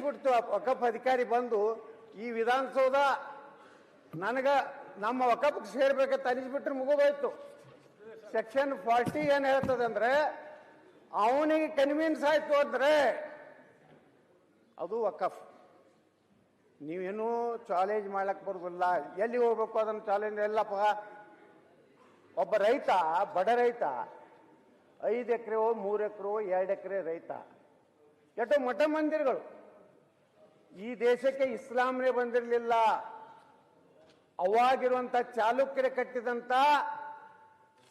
ತನಿಸ್ಬಿಡ್ತು ಆ ವಕಫ್ ಅಧಿಕಾರಿ ಬಂದು, ಈ ವಿಧಾನಸೌಧ ನನಗ ನಮ್ಮ ವಕಫ್ಗೆ ಸೇರ್ಬೇಕಂತ ಅನಿಸ್ಬಿಟ್ರೆ ಮುಗಿದೋಯ್ತು ಸೆಕ್ಷನ್ ಫಾರ್ಟಿ ಏನ್ ಹೇಳ್ತದೆ ಅಂದ್ರೆ, ಅವನಿಗೆ ಕನ್ವಿನ್ಸ್ ಆಯ್ತು ಅಂದ್ರೆ ಅದು ವಕಫ್. ನೀವೇನು ಚಾಲೆಂಜ್ ಮಾಡ್ಲಕ್ ಬರುದಿಲ್ಲ. ಎಲ್ಲಿ ಹೋಗ್ಬೇಕು ಅದನ್ನ ಚಾಲೆಂಜ್ ಎಲ್ಲಪ್ಪ. ಒಬ್ಬ ರೈತ, ಬಡ ರೈತ, ಐದು ಎಕರೆ ಮೂರು ಎಕರೆ ಎರಡು ಎಕರೆ ರೈತ. ಎಷ್ಟೋ ಮಠ ಮಂದಿರಗಳು ಈ ದೇಶಕ್ಕೆ ಇಸ್ಲಾಂನೇ ಬಂದಿರಲಿಲ್ಲ. ಅವಾಗಿರುವಂತ ಚಾಲುಕ್ಯರು ಕಟ್ಟಿದಂತ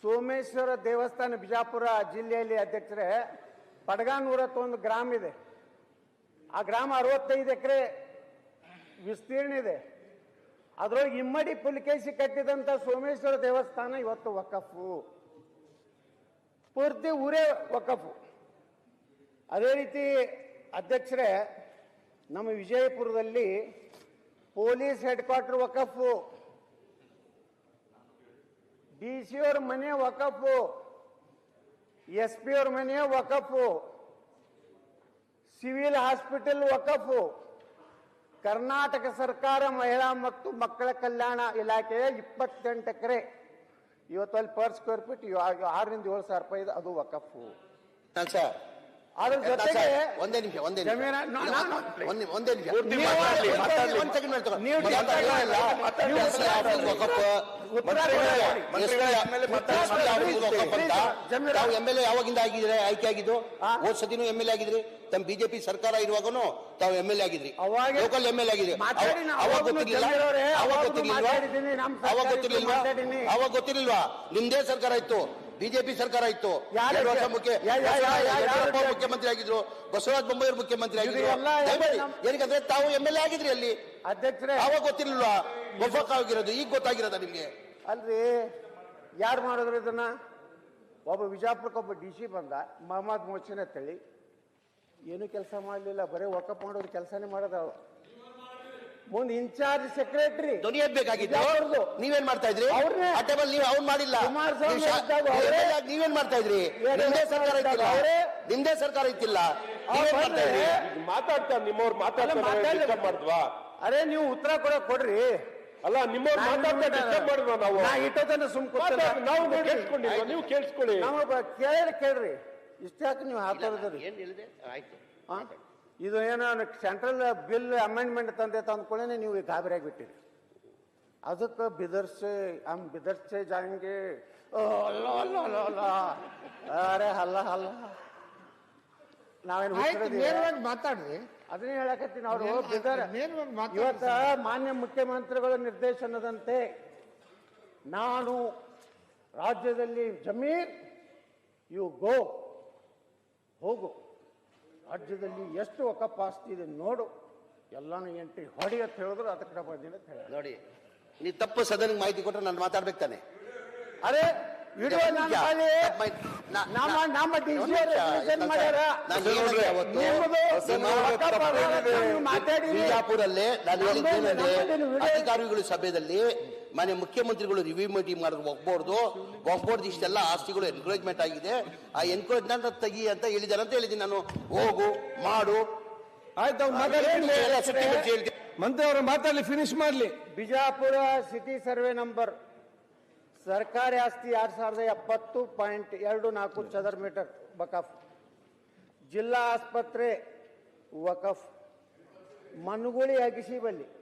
ಸೋಮೇಶ್ವರ ದೇವಸ್ಥಾನ ಬಿಜಾಪುರ ಜಿಲ್ಲೆಯಲ್ಲಿ ಅಧ್ಯಕ್ಷರೇ, ಪಡಗಾನೂರ ಒಂದು ಗ್ರಾಮ ಇದೆ. ಆ ಗ್ರಾಮ ಅರವತ್ತೈದು ಎಕರೆ ವಿಸ್ತೀರ್ಣ ಇದೆ. ಅದರೊಳಗೆ ಇಮ್ಮಡಿ ಪುಲಿಕೇಶಿ ಕಟ್ಟಿದಂತ ಸೋಮೇಶ್ವರ ದೇವಸ್ಥಾನ ಇವತ್ತು ವಕಫು. ಪೂರ್ತಿ ಊರೇ ವಕಫು. ಅದೇ ರೀತಿ ಅಧ್ಯಕ್ಷರೇ ನಮ್ಮ ವಿಜಯಪುರದಲ್ಲಿ ಪೊಲೀಸ್ ಹೆಡ್ ಕ್ವಾರ್ಟರ್ ವಕಫು. ಡಿ ಸಿ ಅವ್ರ ಮನೆ ವಕಫು. ಎಸ್ ಪಿ ಅವ್ರ ಮನೆ ವಕಫು. ಸಿವಿಲ್ ಹಾಸ್ಪಿಟಲ್ ವಕಫು. ಕರ್ನಾಟಕ ಸರ್ಕಾರ ಮಹಿಳಾ ಮತ್ತು ಮಕ್ಕಳ ಕಲ್ಯಾಣ ಇಲಾಖೆಯ ಇಪ್ಪತ್ತೆಂಟು ಎಕರೆ. ಇವತ್ತು ಅಲ್ಲಿ ಪರ್ ಸ್ಕ್ವೇರ್ ಫೀಟ್ ಆರರಿಂದ ಏಳು ಸಾವಿರ ರೂಪಾಯಿ ಅದು ವಕಫು. ಸರ್. ಅದ್ರ ಜೊತೆಗೆ ಒಂದೇ ನಿಮಿಷ ಒಂದೇ ನಿಮಿಷ. ಜಮೀನ- ನಾ- ನಾನು- ಒಂದೇ ಒಂದೇ ನಿಮಿಷ. ಪೂರ್ತಿ ನೀವು- ಮಾತಾಡ್ಲಿ, ಒಂದ್ ಮಾತಾಡ್ಲಿ. ಒಂದ್ second ಮೇಲೆ ತಗೋ. ನೀವು ಮೊದಲು ಮಾತಾಡ್ಲಿ, ಮಾತಾಡ್ಲಿ, ಮಾತಾಡ್ಲಿ, ನೀವು ಮಾತಾಡ್ಲಿ. ಆಫೀಸ್ ವಕಫ್, ಉತ್ತರ ಮಂತ್ರಿಗಳ- ಕೊಡಿ. ಮಂತ್ರಿಗಳ ಮಂತ್ರಿಗಳ ಮಂತ್ರಿಗಳ ಮಾತಾಡ್ಲಿ, ಆಫೀಸ್ ವಕಫ್ ಅಂತ. ಜಮೀರ. ತಾವು ಎಂ ಎಲ್ ಎ ಯಾವಾಗಿಂದ ಆಗಿದ್ರೆ ಆಯ್ಕೆ ಆಗಿದ್ದು? ಆ? ಹೋದ್ ಸತಿನೂ ಎಂ ಎಲ್ ಎ ಆಗಿದ್ರಿ. ತಮ್ಮ ಬಿಜೆಪಿ ಸರ್ಕಾರ ಇರುವಾಗನು ತಾವು ಎಂ ಎಲ್ ಎ ಆಗಿದ್ರಿ. ಅವಾಗ- ಲೋಕಲ್ ಎಂ ಎಲ್ ಎ ಆಗಿದ್ರಿ. ಮಾತಾಡಿ, ನಾ ಅವಾಗ ಅವಾಗ್ಲೂ ಗೊತ್ತಿರ್ಲಿಲ್ಲ. ಜಮೀರ್ ಅವರೇ, ಅವಾಗ ಅವಾಗ್ಲೂ ಗೊತ್ತಿರ್ಲಿಲ್ವಾ? ಮಾತಾಡಿದ್ದೀನಿ, ನಮ್ಮ ಅವಾಗ ಗೊತ್ತಿರಲಿಲ್ವಾ ಗೊತ್ತಿರ್ಲಿಲ್ವಾ? ಮಾತಾಡಿದ್ದೀನಿ. ಅವಾಗ ಗೊತ್ತಿರ್ಲಿಲ್ವಾ? ನಿಮ್ದೇ ಸರ್ಕಾರ ಇತ್ತು. ಬಿಜೆಪಿ ಸರ್ಕಾರ ಇತ್ತು. ಯಾರು ಎರಡು ವರ್ಷ ಮುಖ್ಯ ಮುಖ್ಯಮಂತ್ರಿ ಆಗಿದ್ರು ಬಸವರಾಜ ಬೊಮ್ಮಾಯಿ ಮುಖ್ಯಮಂತ್ರಿ ಆಗಿದ್ರು. ಏನಕ್ಕಂದ್ರೆ ತಾವು ಎಂ ಎಲ್ ಎ ಆಗಿದ್ರಿ ಅಲ್ಲಿ. ಅಧ್ಯಕ್ಷರೇ. ಅವಾಗ ಗೊತ್ತಿರ್ಲಿಲ್ಲ? ಆಗಿರೋದು ಈಗ ಗೊತ್ತಾಗಿರೋದ ನಿಮ್ಗೆ. ಅಲ್ರಿ ಯಾರು ಮಾಡಿದ್ರು ಇದನ್ನ? ಒಬ್ಬ ವಿಜಾಪುರಕ್ಕೆ ಒಬ್ಬ ಡಿ ಸಿ ಬಂದ ಮಹಮ್ಮದ್ ಮೋಚಿನ ತಳಿ ಏನು ಕೆಲಸ ಮಾಡಲಿಲ್ಲ ಬರೀ ಒಕ್ಕಪ್ಪ ಮಾಡೋದು ಕೆಲಸನೇ ಮಾಡೋದು. ಮುಂದೆ ಇನ್ಚಾರ್ಜ್ ಸೆಕ್ರೆಟರಿ. ಧ್ವನಿ ಎಬ್ಬೇಕಾಗಿತ್ತು ಅವ್ರದ್ದು ನೀವೇನ್ ಮಾಡ್ತಾ ಇದ್ರಿ? ಅವ್ರನ್ನೇ. ಆ ಟೇಬಲ್ ನೀವು ಅವ್ನ್ ಮಾಡಿಲ್ಲ. ಕುಮಾರಸ್ವಾಮಿ ನೀವು ಶಾ- ಇದ್ದಾಗ ಅವರೇ. MLA ಆಗಿ ನೀವೇನ್ ಮಾಡ್ತಾ ಇದ್ರಿ? ನಿಮ್ದೇ ಸರ್ಕಾರ ಇದ್ದಾಗ ಇತ್ತಿಲ್ಲ? ಅವರೇ. ನಿಮ್ದೇ ಸರ್ಕಾರ ಇತ್ತಿಲ್ಲ. ನೀವೇನ್ ಮಾಡ್ತಾ ಇದ್ರಿ? ಈಗ ಮಾತಾಡ್ತಾರೆ ನಿಮ್ಮವ್ರು ಮಾತಾಡ್ತಾರೆ ಮಾತಾಡ್ಲಿ. ಡಿಸ್ಟರ್ಬ್ ಮಾಡಿದ್ವಾ? ಅರೇ ನೀವು ಉತ್ತರ ಕೂಡ ಕೊಡ್ರಿ. ಅಲ್ಲ ನಿಮ್ಮವ್ರು ಮಾತಾಡ್ತಾರೆ ಡಿಸ್ಟರ್ಬ್ ಮಾಡಿದ್ವಾ ನಾವು? ನಾ ಇಟ್ಟೋದನ್ನ ಸುಮ್ ಮಾತಾಡ್- ನಾವು ನೀವು ಕೇಳಿಸ್ಕೊಳ್ಳಿ. ನಾವು ಕೇಳಿ ಕೇಳ್ರಿ. ಇಷ್ಟ ನೀವು ಹಾಕೋದ್ರಿ ಏನ್ ಹೇಳಿದೆ? ಆಯ್ತು? ಇದು ಏನೋ ಸೆಂಟ್ರಲ್ ಬಿಲ್ ಅಮೆಂಡ್ಮೆಂಟ್ ತಂದೆ ತಂದ್ಕೊಳ್ಳೇನೆ ನೀವು ಈಗ ಗಾಬರಿ ಆಗಿಬಿಟ್ಟಿರಿ. ಅದಕ್ಕೆ ಬಿದರ್ಸೆ ಅಮ್ ಬಿದರ್ಸೆ ಜಾಂಗೆ ಅಲ್ಲ ಅಲ್ಲ ಅಲ್ಲ ಅಲ್ಲ. ಅರೆ ಹಲ್ಲ ಹಲ್ಲ ನಾವೇನು ಮಾತಾಡ್ರಿ. ಅದನ್ನೇ ಹೇಳಕತ್ತೀನಿ ಅವರು. ಬಿದರ್ ಇವತ್ತ ಮಾನ್ಯ ಮುಖ್ಯಮಂತ್ರಿಗಳ ನಿರ್ದೇಶನದಂತೆ ನಾನು ರಾಜ್ಯದಲ್ಲಿ ಜಮೀರ್ ಯು ಗೋ ಹೋಗು. ರಾಜ್ಯದಲ್ಲಿ ಎಷ್ಟು ಒಕ್ಕಪ್ಪ ಆಸ್ತಿ ಇದೆ ನೋಡು. ಎಲ್ಲಾನು ಎಂಟ್ರಿ ಹೊಡಿ ಅಂತ ಹೇಳಿದ್ರು ಅದಕ್ಕೆ ನಮ್ಮ ಅಂತ ಹೇಳಿ ನೋಡಿ ನೀ ತಪ್ಪು ಸದನಿಗೆ ಮಾಹಿತಿ ಕೊಟ್ರೆ ನಾನು ಮಾತಾಡ್ಬೇಕು ತಾನೆ. ಅರೆ ವಿಡಿಯೋ ಒಂದು ನಾನು ನಿಮಿಷ. ಖಾಲಿ ಮೈ- ನಾ- ನಮ್ಮ ನಾ- ನಮ್ಮ ಡಿ ಒಂದು ಸಿ ನಿಮಿಷ. ರೆಪ್ರೆಸೆಂಟ್ ಮಾಡ್ಯಾರ? ನಿಮ್ಮದು ಆಧಾರದ ಬಿಜಾಪುರಲ್ಲೇ ನಾನು ವಿಡಿಯೋ- ಅಧಿಕಾರಿಗಳ ಸಭೆಯಲ್ಲಿ ಮನೆ ಮುಖ್ಯಮಂತ್ರಿಗಳು ರಿವ್ಯೂ ಮೀಟಿಂಗ್ ಮಾಡಿದ್ರು ಒಗ್ಬೋರ್ದು ಒಗ್ಬೋರ್ದು ಇಷ್ಟೆಲ್ಲ ಆಸ್ತಿಗಳು ಎನ್ಕರೇಜ್ಮೆಂಟ್ ಆಗಿದೆ. ಆ ಎನ್ಕರೇಜ್ಮೆಂಟ್ ತೆಗಿ ಅಂತ ಹೇಳಿದ್ದಾರೆ ಅಂತ ಹೇಳಿದ್ದೀನಿ ನಾನು. ಹೋಗು ಮಾಡು. ಆಯ್ತು. ಮಂತ್ರಿ ಅವರು ಮಾತಾಡ್ಲಿ ಫಿನಿಶ್ ಮಾಡಲಿ. ಬಿಜಾಪುರ ಸಿಟಿ ಸರ್ವೆ ನಂಬರ್ ಸರ್ಕಾರಿ ಆಸ್ತಿ ಎರಡು ಸಾವಿರದ ಎಪ್ಪತ್ತು ಪಾಯಿಂಟ್ ಎರಡು ನಾಲ್ಕು ಚದರ್ ಮೀಟರ್. ವಕಫ್. ಜಿಲ್ಲಾ ಆಸ್ಪತ್ರೆ. ವಕಫ್. ಮನುಗುಳಿ ಅಗಿಸಿಬಲ್ಲಿ